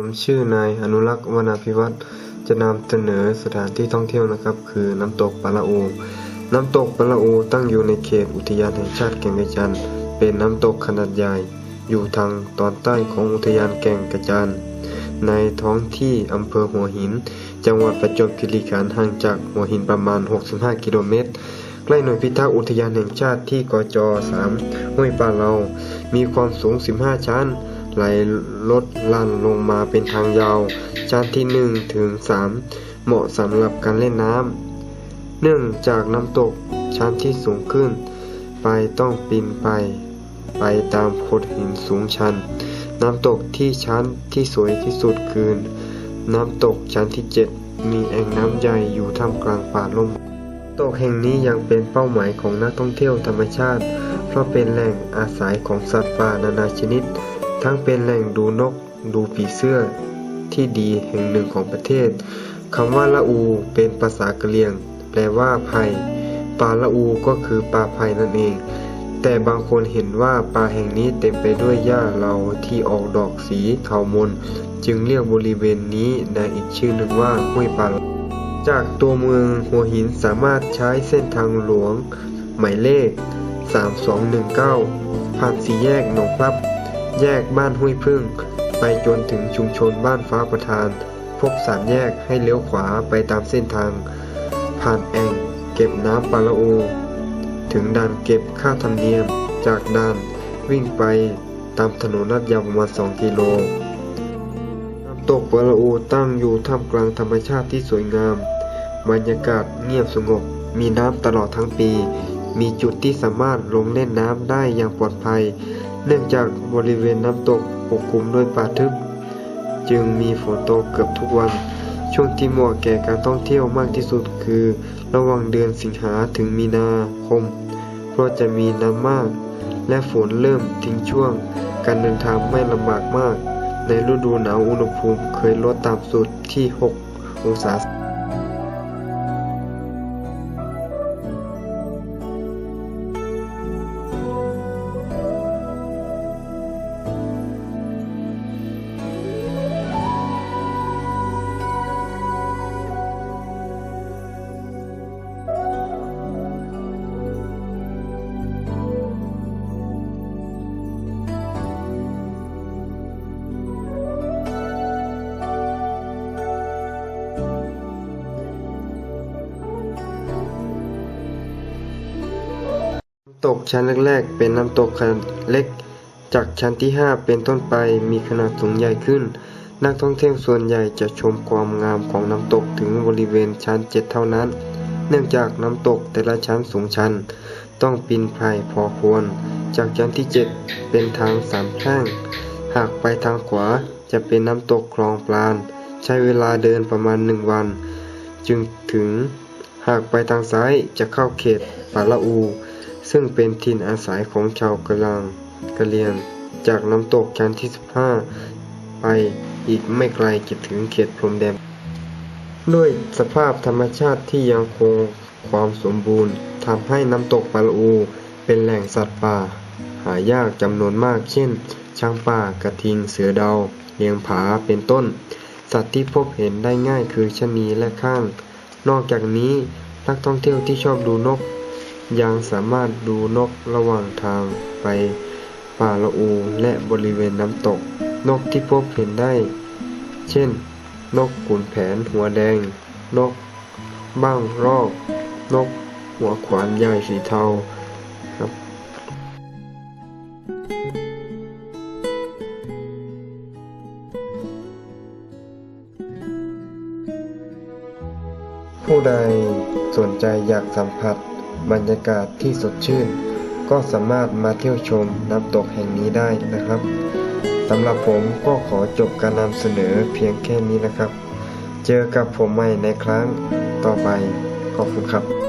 ผมชื่อนายอนุรักษ์วนาภิวัตรจะนำเสนอสถานที่ท่องเที่ยวนะครับ คือน้ำตกปะละอูน้ำตกปะละอูตั้งอยู่ในเขตอุทยานแห่งชาติแก่งกระจานเป็นน้ำตกขนาดใหญ่ อยู่ทางตอนใต้ของอุทยานแก่งกระจานในท้องที่อำเภอหัวหิน จังหวัดประจวบคีรีขันธ์ห่างจากหัวหินประมาณ 65 กิโลเมตรใกล้หน่วยพิทักษ์อุทยานแห่งชาติที่กจ3ห้วยปลาเรา มีความสูง 15 ชั้น ไหลลดลั่นลงมาเป็นทางยาว ชั้นที่1ถึง3เหมาะสำหรับการเล่นน้ำเนื่องจากน้ำตกชั้นที่สูงขึ้น ไปต้องปีนไป ไปตามโขดหินสูงชัน น้ำตกที่ชั้นที่สวยที่สุดคือ น้ำตกชั้นที่ 7 มีแอ่งน้ำใหญ่อยู่ท่ามกลางป่าลมตกแห่งนี้ยังเป็นเป้าหมายของนักท่องเที่ยวธรรมชาติ เพราะเป็นแหล่งอาศัยของสัตว์ป่านานาชนิด ทั้งเป็นแหล่งดูนกดูผีเสื้อที่ดีแห่งหนึ่งของประเทศคำว่าละอูเป็นภาษากะเหรี่ยง แปลว่าภัยป่าละอูก็คือป่าภัยนั่นเอง แต่บางคนเห็นว่าป่าแห่งนี้เต็มไปด้วยหญ้าเหลาที่ออกดอกสีเทามน จึงเรียกบริเวณนี้ในอีกชื่อหนึ่งว่าห้วยปลาจากตัวเมืองหัวหินสามารถใช้เส้นทางหลวง หมายเลข 3219 ผ่านสี่แยกหนองพลับ แยกบ้านห้วยพึ่ง ไปจนถึงชุมชนบ้านฟ้าประทาน พบสามแยกให้เลี้ยวขวาไปตามเส้นทาง ผ่านแอ่งเก็บน้ำปาละโอ ถึงด่านเก็บค่าธรรมเนียม จากด่านวิ่งไปตามถนนลาดยาวประมาณ 2 กิโลน้ำตกปะละอูตั้งอยู่ท่ามกลางธรรมชาติที่สวยงาม บรรยากาศเงียบสงบ มีน้ำตลอดทั้งปี มีจุดที่สามารถลงเล่นน้ำได้อย่างปลอดภัย เนื่องจากบริเวณน้ำตกปกคลุมด้วยป่าทึบ จึงมีฝนตกเกือบทุกวัน ช่วงที่เหมาะแก่การท่องเที่ยวมากที่สุดคือ ระหว่างเดือนสิงหาถึงมีนาคม เพราะจะมีน้ำมาก และฝนเริ่มทิ้งช่วง การเดินทางไม่ลำบากมาก ในฤดูหนาวอุณหภูมิเคยลดต่ำสุดที่ 6 องศาำตกชั้นแรกๆ เป็นน้ำตกขนาดเล็ก จากชั้นที่ 5 เป็นต้นไปมีขนาดสูงใหญ่ขึ้น นักท่องเที่ยวส่วนใหญ่จะชมความงามของน้ำตกถึงบริเวณชั้น 7 เท่านั้น เนื่องจากน้ำตกแต่ละชั้นสูงชัน ต้องปีนป่ายพอควร จากชั้นที่ 7 เป็นทางสามแพร่ง หากไปทางขวาจะเป็นน้ำตกคลองปลาน ใช้เวลาเดินประมาณ1วัน จึงถึง หากไปทางซ้ายจะเข้าเขตปาละอู ซึ่งเป็นถิ่นอาศัยของชาวกะลังกะเลียง จากน้ำตกชั้นที่ 15 ไปอีกไม่ไกลจะถึงเขตพรมแดน ด้วยสภาพธรรมชาติที่ยังคงความสมบูรณ์ทำให้น้ำตกปาลอู เป็นแหล่งสัตว์ป่า หายากจำนวนมากเช่น ช้างป่ากระทิงเสือดาวเลียงผาเป็นต้น สัตว์ที่พบเห็นได้ง่ายคือชะนีและข้าง นอกจากนี้นักท่องเที่ยวที่ชอบดูนก ยังสามารถดูนกระหว่างทางไปป่าละอูและบริเวณน้ำตก นกที่พบเห็นได้ เช่น นกขุนแผนหัวแดง นกบ้างรอก นกหัวขวานใหญ่สีเทาครับผู้ใดสนใจอยากสัมผัส บรรยากาศที่สดชื่น ก็สามารถมาเที่ยวชมน้ำตกแห่งนี้ได้นะครับสำหรับผมก็ขอจบการนำเสนอเพียงแค่นี้นะครับ เจอกับผมใหม่ในครั้งต่อไปขอบคุณครับ